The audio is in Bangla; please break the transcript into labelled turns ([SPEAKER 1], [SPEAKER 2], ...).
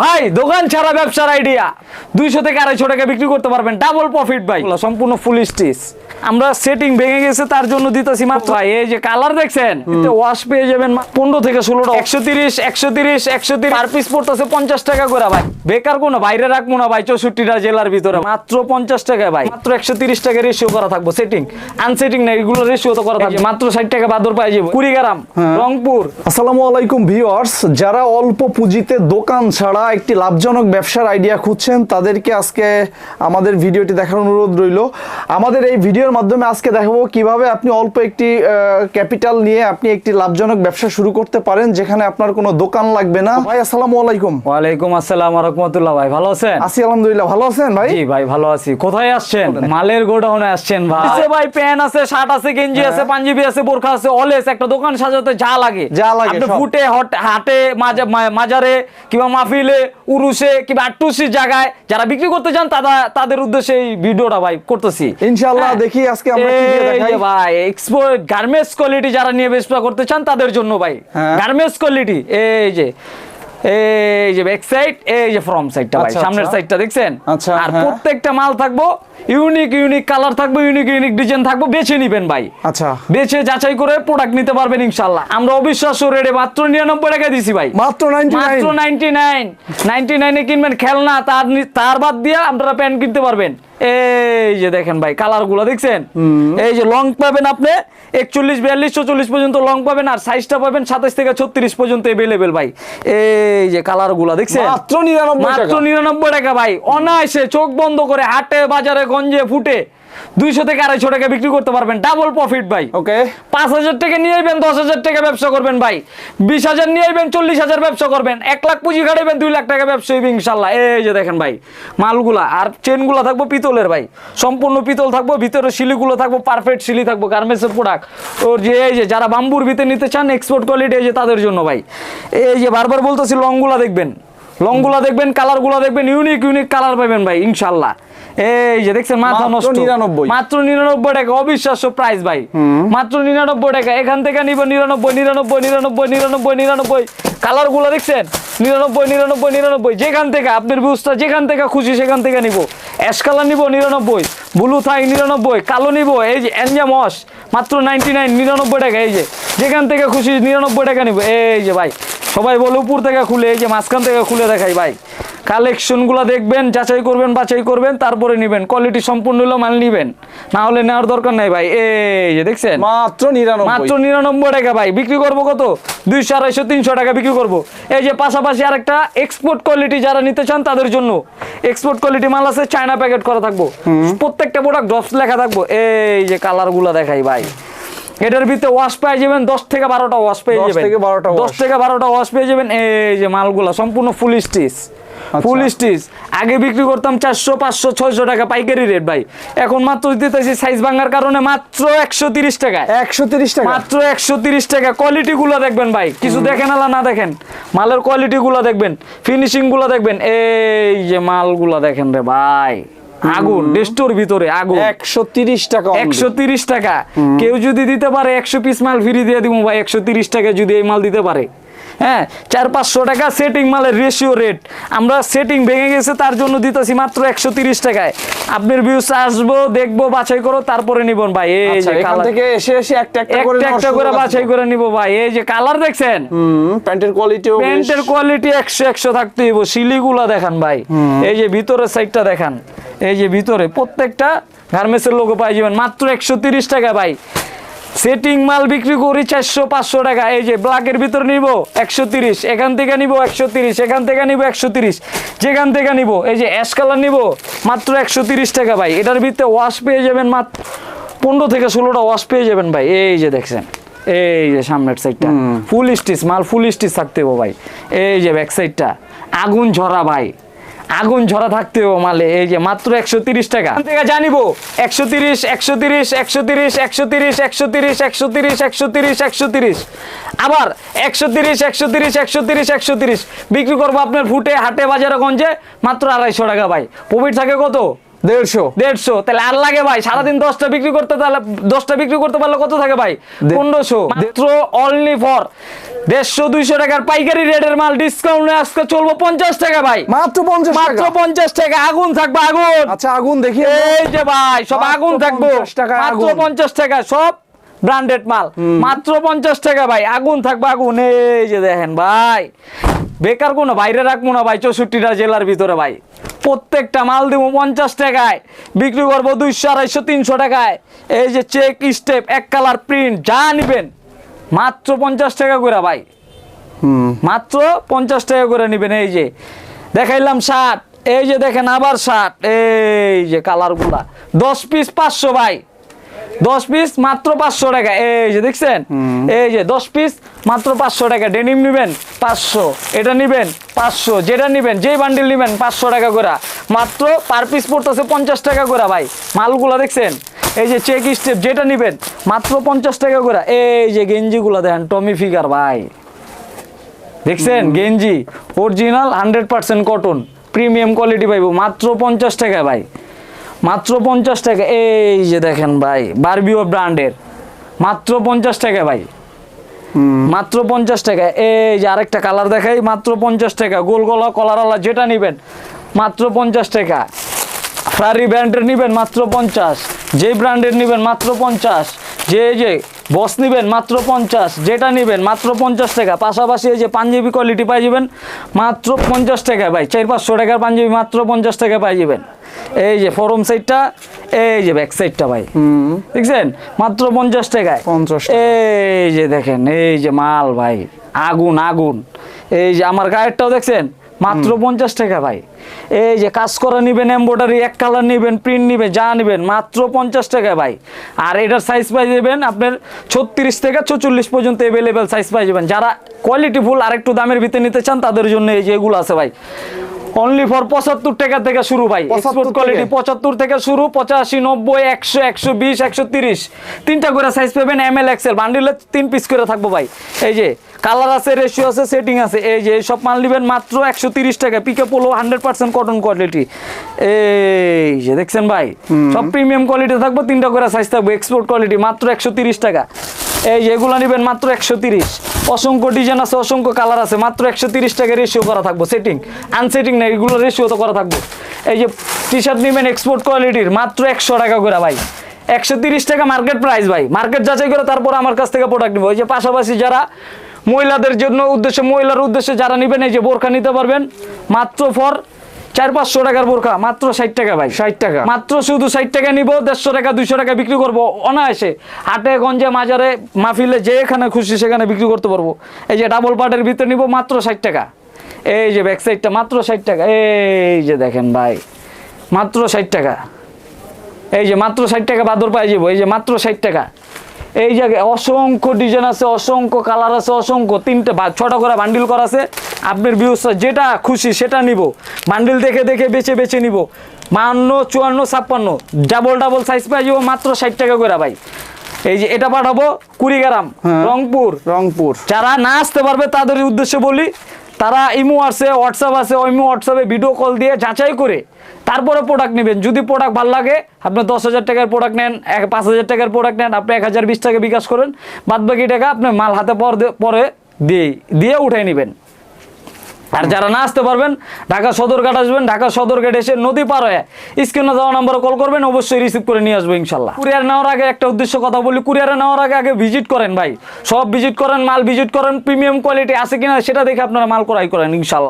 [SPEAKER 1] ভাই দোকান ছাড়া ব্যবসার আইডিয়া দুইশো থেকে আড়াইশো টাকা বিক্রি করতে পারবেন। ডাবল প্রফিট ভাই। সম্পূর্ণ ফুল স্টিচ আমরা সেটিং ভেঙে গেছে তার জন্য দিতেছি মাত্র। ভাই এই যে কালার দেখছেন ওয়াশ পেয়ে যাবেন পনেরো থেকে ষোলোটা একশো তিরিশ একশো তিরিশ একশো তিরিশ। পার পিস পড়তেছে পঞ্চাশ টাকা করে ভাই। বেকার কোনো বাইরে রাখব না ভাই চৌষট্টিটা জেলার ভিতরে। মাত্র পঞ্চাশ টাকা ভাই। মাত্র একশো তিরিশ টাকা রেশিও করা থাকব সেটিং আনসেটিং না এগুলো রেশিও তো করা থাকবে। মাত্র ষাট টাকা বাদর পাই যাব। কুড়িগ্রাম রংপুর।
[SPEAKER 2] আসসালামু আলাইকুম ভিউয়ার্স যারা অল্প পুঁজিতে দোকান ছাড়া একটি লাভজনক ব্যবসার আইডিয়া খুঁজছেন তাদেরকে আজকে আমাদের ভিডিওটি দেখার অনুরোধ রইল। আমাদের এই ভিডিওর মাধ্যমে আজকে দেখাবো কীভাবে আপনি অল্প একটি ক্যাপিটাল নিয়ে আপনি একটি লাভজনক ব্যবসা শুরু করতে পারেন যেখানে আপনার কোনো দোকান লাগবে না। ভাই আসসালামু আলাইকুম।
[SPEAKER 1] ওয়ালাইকুম আসসালাম রহমতুল্লাহ। ভাই ভালো আছেন?
[SPEAKER 2] আছি আলহামদুলিল্লাহ। ভালো আছেন ভাই?
[SPEAKER 1] জি ভাই ভালো আছি। কোথায় আসছেন? মালের গোডাউনে আসছেন ভাই। ভাই প্যান আছে শার্ট আছে গেঞ্জি আছে পাঞ্জাবি আছে বোরখা আছে অলেস একটা দোকান সাজাতে যা লাগে।
[SPEAKER 2] যা লাগে
[SPEAKER 1] আপনি ফুটে হট- হাটে মাজা- মাজারে কিংবা মাহফিলে উরুসে কিংবা আটটুসি জায়গায় যারা বিক্রি করতে চান তারা তাদের উদ্দেশ্যে এই ভিডিওটা ভাই করতেছি
[SPEAKER 2] ইনশাআল্লাহ
[SPEAKER 1] হ্যাঁ।
[SPEAKER 2] দেখি আজকে আমরা কি দেখাই
[SPEAKER 1] ভাই এক্সপোর্ট গার্মেন্টস কোয়ালিটি যারা নিয়ে ব্যবসা করতে চান তাদের জন্য ভাই
[SPEAKER 2] হ্যাঁ।
[SPEAKER 1] গার্মেন্টস কোয়ালিটি এই যে এই যে ব্যাক সাইড এই যে ফ্রম সাইডটা ভাই।
[SPEAKER 2] আচ্ছা,
[SPEAKER 1] সামনের
[SPEAKER 2] আচ্ছা।
[SPEAKER 1] সাইডটা দেখছেন?
[SPEAKER 2] আচ্ছা,
[SPEAKER 1] আর
[SPEAKER 2] হ্যাঁ।
[SPEAKER 1] প্রত্যেকটা মাল থাকব ইউনিক ইউনিক কালার থাকবে ইউনিক ইউনিক ডিজাইন থাকবে বেছে নিবেন ভাই।
[SPEAKER 2] আচ্ছা।
[SPEAKER 1] বেছে যাচাই করে প্রোডাক্ট নিতে পারবেন ইনশাল্লাহ আমরা অবিশ্বাস্য রেটে মাত্র নিরানব্বই টাকা দিছি ভাই।
[SPEAKER 2] মাত্র 99
[SPEAKER 1] মাত্র নাইনটি নাইন নাইনটি নাইনে কিনবেন খেলনা তার তার বাদ দিয়ে আপনারা প্যান্ট কিনতে পারবেন। এই যে দেখেন ভাই কালারগুলো দেখছেন এই যে লং পাবেন আপনি একচল্লিশ বিয়াল্লিশ চল্লিশ পর্যন্ত লং পাবেন আর সাইজটা পাবেন সাতাশ থেকে ছত্রিশ পর্যন্ত এভেলেবেল ভাই। এই যে কালারগুলা দেখছেন?
[SPEAKER 2] মাত্র 99
[SPEAKER 1] মাত্র নিরানব্বই টাকা ভাই। অনায়াসে চোখ বন্ধ করে হাটে বাজারে গঞ্জে ফুটে দুইশো থেকে আড়াইশো টাকা বিক্রি করতে পারবেন। ডাবল প্রফিট ভাই।
[SPEAKER 2] ওকে
[SPEAKER 1] পাঁচ হাজার টাকা নিয়ে আইবেন দশ হাজার টাকা ব্যবসা করবেন ভাই। বিশ হাজার নিয়ে আইবেন চল্লিশ হাজার ব্যবসা করবেন। এক লাখ পুঁজি খাটাইবেন দুই লাখ টাকা ব্যবসা হইবে ইনশাল্লাহ। এই যে দেখেন ভাই মালগুলা। আর চেনগুলো থাকব পিতলের ভাই। সম্পূর্ণ পিতল থাকব ভিতরে শিলিগুলো থাকব পারফেক্ট শিলি থাকব গার্মেন্টসের প্রোডাক্ট ওর যে এই যে যারা বাম্বুর ভিতরে নিতে চান এক্সপোর্ট কোয়ালিটি এই যে তাদের জন্য ভাই। এই যে বারবার বলতেছি লংগুলা দেখবেন। লংগুলা দেখবেন কালারগুলো দেখবেন ইউনিক ইউনিক কালার পাবেন ভাই ইনশাল্লাহ এই যে দেখছেন মাথা
[SPEAKER 2] মাত্র
[SPEAKER 1] নষ্ট।
[SPEAKER 2] 99
[SPEAKER 1] মাত্র নিরানব্বই টাকা অবিশ্বাস্য প্রাইস ভাই। মাত্র নিরানব্বই টাকা এখান থেকে নিব নিরানব্বই নিরানব্বই নিরানব্বই নিরানব্বই নিরানব্বই। কালারগুলো দেখছেন? নিরানব্বই নিরানব্বই নিরানব্বই। যেখান থেকে আপনার বুঝটা যেখান থেকে খুশি সেখান থেকে নিব। অ্যাশ কালার নিব নিরানব্বই ব্লু থাই নিরানব্বই কালো নিব এই যে মস মাত্র নাইনটি নাইন নিরানব্বই টাকা এই যে। যেখান থেকে খুশি নিরানব্বই টাকা নিব। এই যে ভাই সবাই বলে উপর থেকে খুলে এই যে মাঝখান থেকে খুলে দেখাই ভাই। কালেকশনগুলো দেখবেন যাচাই করবেন বাছাই করবেন তারপরে নেবেন। কোয়ালিটি সম্পূর্ণ হলো মাল নিবেন। না হলে নেওয়ার দরকার নাই ভাই। এই যে দেখছেন?
[SPEAKER 2] মাত্র 99
[SPEAKER 1] মাত্র নিরানব্বই টাকা ভাই। বিক্রি করব কত? দুইশো আড়াইশো তিনশো টাকা বিক্রি করব। এই যে পাশাপাশি আরেকটা এক্সপোর্ট কোয়ালিটি যারা নিতে চান তাদের জন্য এক্সপোর্ট কোয়ালিটি মাল আছে চায়না প্যাকেট করা থাকব। প্রত্যেকটা প্রোডাক্ট ড্রপস লেখা থাকব। এই যে কালারগুলো দেখাই ভাই। এটার ভিতরে ওয়াশ পেয়ে যাবেন দশ থেকে বারোটা ওয়াশ পেয়ে
[SPEAKER 2] 10
[SPEAKER 1] যাবেন।
[SPEAKER 2] থেকে 12টা
[SPEAKER 1] দশ থেকে বারোটা ওয়াশ পেয়ে যাবেন এই যে মালগুলো সম্পূর্ণ ফুল স্টিচ ফুল স্টিচ আগে বিক্রি করতাম চারশো পাঁচশো ছয়শো টাকা পাইকারি রেট ভাই। এখন মাত্র দিতেছি সাইজ ভাঙার কারণে মাত্র একশো তিরিশ টাকা।
[SPEAKER 2] একশো তিরিশ টাকা?
[SPEAKER 1] মাত্র একশো তিরিশ টাকা। কোয়ালিটি গুলো দেখবেন ভাই। কিছু দেখেন আলা না দেখেন। মালের কোয়ালিটি গুলো দেখবেন। ফিনিশিংগুলো দেখবেন। এই যে মালগুলো দেখেন রে ভাই। আগুন ডেস্টোর ভিতরে আগুন।
[SPEAKER 2] 130 টাকা
[SPEAKER 1] একশো তিরিশ টাকা। কেউ যদি দিতে পারে একশো পিস মাল ফ্রি দিয়ে দিব ভাই একশো তিরিশ টাকা যদি এই মাল দিতে পারে। হ্যাঁ চার পাঁচশো টাকা সেটিং মালের রেশিও রেট আমরা সেটিং ভেঙে গেছে তার জন্য দিতেছি মাত্র একশো তিরিশ টাকায়। আপনার ভিউস আসব দেখব বাছাই করো তারপরে নিবন ভাই। এই
[SPEAKER 2] আচ্ছা
[SPEAKER 1] যে কালার
[SPEAKER 2] থেকে এসে এসে একটা একটা করে
[SPEAKER 1] বাছাই করে নিব ভাই। এই যে কালার দেখছেন?
[SPEAKER 2] প্যান্টের কোয়ালিটিও
[SPEAKER 1] প্যান্টের কোয়ালিটি একশো একশো থাকতে হইব শিলিগুলা দেখান ভাই। এই যে ভিতরের সাইডটা দেখান। এই যে ভিতরে প্রত্যেকটা গার্মেন্টসের লোগো পাই যাবেন। মাত্র একশো তিরিশ টাকা ভাই। সেটিং মাল বিক্রি করি চারশো পাঁচশো টাকা। এই যে ব্ল্যাকের ভিতর নিব একশো তিরিশ এখান থেকে নিব একশো তিরিশ এখান থেকে নিব একশো তিরিশ যেখান থেকে নিব এই যে অ্যাশ কালার নিব মাত্র একশো তিরিশ টাকা ভাই। এটার ভিতরে ওয়াশ পেয়ে যাবেন মাত্র পনেরো থেকে ষোলোটা ওয়াশ পেয়ে যাবেন ভাই। এই যে দেখছেন এই যে সামনের সাইডটা ফুল স্টিচ মাল ফুল স্টিচ থাকতে হবে ভাই। এই যে ব্যাক সাইডটা আগুন ঝরা ভাই। আগুন ঝরা থাকতে হবে মালে এই যে মাত্র একশো তিরিশ টাকা থেকে জানিব একশো তিরিশ একশো তিরিশ একশো তিরিশ একশো তিরিশ একশো তিরিশ একশো তিরিশ একশো তিরিশ একশো তিরিশ আবার একশো তিরিশ একশো তিরিশ একশো তিরিশ একশো তিরিশ বিক্রি করব আপনার ফুটে হাটে বাজারে গঞ্জে মাত্র আড়াইশো টাকা ভাই প্রফিট থাকে কত
[SPEAKER 2] দেড়শো?
[SPEAKER 1] দেড়শো। তাহলে আর লাগে ভাই সারাদিন দশটা বিক্রি করতে তাহলে দশটা বিক্রি করতে পারলে কত থাকে ভাই? পনেরোশো। মাত্র অনলি ফর দেড়শো দুইশো টাকার পাইকারি রেটের মাল ডিসকাউন্ট আজকে চলবো পঞ্চাশ টাকা ভাই।
[SPEAKER 2] মাত্র পঞ্চাশ
[SPEAKER 1] মাত্র পঞ্চাশ টাকা আগুন থাকবে আগুন।
[SPEAKER 2] আচ্ছা আগুন দেখি
[SPEAKER 1] এই যে ভাই সব আগুন থাকব।
[SPEAKER 2] 50 টাকায়
[SPEAKER 1] মাত্র
[SPEAKER 2] আগুন।
[SPEAKER 1] পঞ্চাশ টাকা সব ব্র্যান্ডেড মাল। মাত্র পঞ্চাশ টাকা ভাই আগুন থাকবে আগুন। এই যে দেখেন ভাই বেকার কোনো বাইরে রাখব না ভাই চৌষট্টিটা জেলার ভিতরে ভাই। প্রত্যেকটা মাল দেবো পঞ্চাশ টাকায়। বিক্রি করব দুইশো আড়াইশো তিনশো টাকায়। এই যে চেক স্টেপ এক কালার প্রিন্ট যা নিবেন মাত্র পঞ্চাশ টাকা করে ভাই। মাত্র পঞ্চাশ টাকা করে নিবেন এই যে। দেখাইলাম শার্ট এই যে দেখেন আবার শার্ট এই যে কালারগুলা দশ পিস পাঁচশো ভাই। দশ পিস মাত্র পাঁচশো টাকা। এই যে দেখছেন? এই যে দশ পিস মাত্র পাঁচশো টাকা। ডেনিম নেবেন পাঁচশো। এটা নেবেন পাঁচশো। যেটা নেবেন যেই বান্ডিল নেবেন পাঁচশো টাকা করে। মাত্র পার পিস পড়তেছে পঞ্চাশ টাকা করে ভাই। মালগুলা দেখছেন? এই যে চেক স্টেপ যেটা নেবেন মাত্র পঞ্চাশ টাকা করে। এই যে গেঞ্জিগুলো দেখেন টমি ফিগার ভাই। দেখছেন? গেঞ্জি original hundred percent cotton premium quality পাইব। মাত্র পঞ্চাশ টাকা ভাই। মাত্র পঞ্চাশ টাকা। এই যে দেখেন ভাই বারবিও ব্র্যান্ডের মাত্র পঞ্চাশ টাকা ভাই। মাত্র পঞ্চাশ টাকা। এই যে আরেকটা কালার দেখাই মাত্র পঞ্চাশ টাকা। গোল গলা কলারওয়ালা যেটা নেবেন মাত্র পঞ্চাশ টাকা। ফ্রারি ব্র্যান্ডের নেবেন মাত্র পঞ্চাশ। যে ব্র্যান্ডের নেবেন মাত্র পঞ্চাশ। যে যে বস নেবেন মাত্র পঞ্চাশ যেটা নেবেন মাত্র পঞ্চাশ টাকা। পাশাপাশি এই যে পাঞ্জাবি কোয়ালিটি পাই যাবেন মাত্র পঞ্চাশ টাকা ভাই চার পাঁচশো টাকার পাঞ্জাবি মাত্র পঞ্চাশ টাকা পাই যাবেন। এই যে ফরম সাইডটা এই যে ব্যাক সাইডটা ভাই। দেখছেন? মাত্র পঞ্চাশ টাকায়।
[SPEAKER 2] 50 টাকা।
[SPEAKER 1] এই যে দেখেন এই যে মাল ভাই আগুন আগুন। এই যে আমার গায়েরটাও দেখছেন? মাত্র পঞ্চাশ টাকা ভাই। এই যে কাজ করা নিবেন এম্ব্রয়ডারি এক কালার নিবেন প্রিন্ট নিবেন যা নিবেন মাত্র পঞ্চাশ টাকা ভাই। আর এটার সাইজ পাই যাবেন আপনার ছত্রিশ থেকে ছচল্লিশ পর্যন্ত অ্যাভেলেবেল সাইজ পাই যাবেন। যারা কোয়ালিটি ফুল আরেকটু দামের ভিতরে নিতে চান তাদের জন্য এই যে এগুলো আছে ভাই। অনলি ফর পঁচাত্তর টাকা থেকে শুরু ভাই। এক্সপোর্ট কোয়ালিটি পঁচাত্তর থেকে শুরু পঁচাশি নব্বই একশো একশো বিশ একশো তিরিশ। তিনটা করে সাইজ পাবেন এম এল এক্সেল বান্ডিলে তিন পিস করে থাকব ভাই। এই যে কালার আছে রেশিও আছে সেটিং আছে। এই যে সব মাল নেবেন মাত্র একশো তিরিশ টাকা। PK polo hundred percent cotton quality এই যে দেখছেন ভাই সব প্রিমিয়াম কোয়ালিটি থাকব তিনটা করে সাইজ থাকবে এক্সপোর্ট কোয়ালিটি মাত্র একশো তিরিশ টাকা। এই যে এগুলো নেবেন মাত্র একশো তিরিশ। অসংখ্য ডিজাইন আছে অসংখ্য কালার আছে মাত্র একশো তিরিশ টাকা রেশিও করা থাকব সেটিং আনসেটিং না এগুলো রেশিও তো করা থাকব। এই যে টি শার্ট নেবেন এক্সপোর্ট কোয়ালিটির মাত্র একশো টাকা করে ভাই। একশো তিরিশ টাকা মার্কেট প্রাইস ভাই। মার্কেট যাচাই করে তারপর আমার কাছ থেকে প্রোডাক্ট নেব। ওই যে পাশাপাশি যারা মহিলাদের জন্য উদ্দেশ্যে মহিলার উদ্দেশ্যে যারা নেবেন এই যে বোরখা নিতে পারবেন। মাত্র ফর চার পাঁচশো টাকার বোরখা মাত্র ষাট টাকা ভাই।
[SPEAKER 2] 60 টাকা।
[SPEAKER 1] মাত্র শুধু ষাট টাকা নিব দেড়শো টাকা দুইশো টাকা বিক্রি করব অনায়াসে। হাটে গঞ্জে মাজারে মাহফিলে যেখানে খুশি সেখানে বিক্রি করতে পারব। এই যে ডাবল পার্টের ভিতরে নিব মাত্র ষাট টাকা। এই যে ব্যাক সাইডটা মাত্র ষাট টাকা। এই যে দেখেন ভাই মাত্র ষাট টাকা। এই যে মাত্র ষাট টাকা বাদর পাই যাব এই যে মাত্র ষাট টাকা। এই জায়গায় অসংখ্য ডিজাইন আছে অসংখ্য কালার আছে অসংখ্য তিনটে ছটা করে বান্ডিল করা আছে। আপনার ভিউস যেটা খুশি সেটা নিব। বান্ডিল দেখে দেখে বেছে বেছে নিব। বাহান্ন চুয়ান্ন ছাপ্পান্ন। ডাবল ডাবল সাইজ পাই যাব মাত্র ষাট টাকা করে ভাই। এই যে এটা পাঠাবো কুড়িগ্রাম রংপুর।
[SPEAKER 2] রংপুর।
[SPEAKER 1] যারা না আসতে পারবে তাদের উদ্দেশ্যে বলি তারা ইমো আছে হোয়াটসঅ্যাপ আছে ওইমো হোয়াটসঅ্যাপে ভিডিও কল দিয়ে যাচাই করে তারপরে প্রোডাক্ট নেবেন। যদি প্রোডাক্ট ভালো লাগে, আপনি দশ হাজার টাকার প্রোডাক্ট নেন, এক, পাঁচ হাজার টাকার প্রোডাক্ট নেন, আপনি এক হাজার বিশ টাকা বিকাশ করেন, বাদবাকি টাকা আপনি মাল হাতে পর দিয়ে দিয়ে উঠাই নেবেন। আর যারা না আসতে পারবেন, ঢাকা সদরঘাট আসবেন, ঢাকা সদরঘাট এসে নদী পার হয়ে স্ক্রিনে যাওয়া নাম্বারে কল করবেন, অবশ্যই রিসিভ করে নিয়ে আসব ইনশাল্লাহ। কুরিয়ার নেওয়ার আগে একটা উদ্দেশ্য কথা বলি, কুরিয়ারে নেওয়ার আগে আগে ভিজিট করেন ভাই। সব ভিজিট করেন, মাল ভিজিট করেন প্রিমিয়াম কোয়ালিটি আছে কিনা সেটা দেখে আপনারা মাল করাই করেন ইনশাল্লাহ।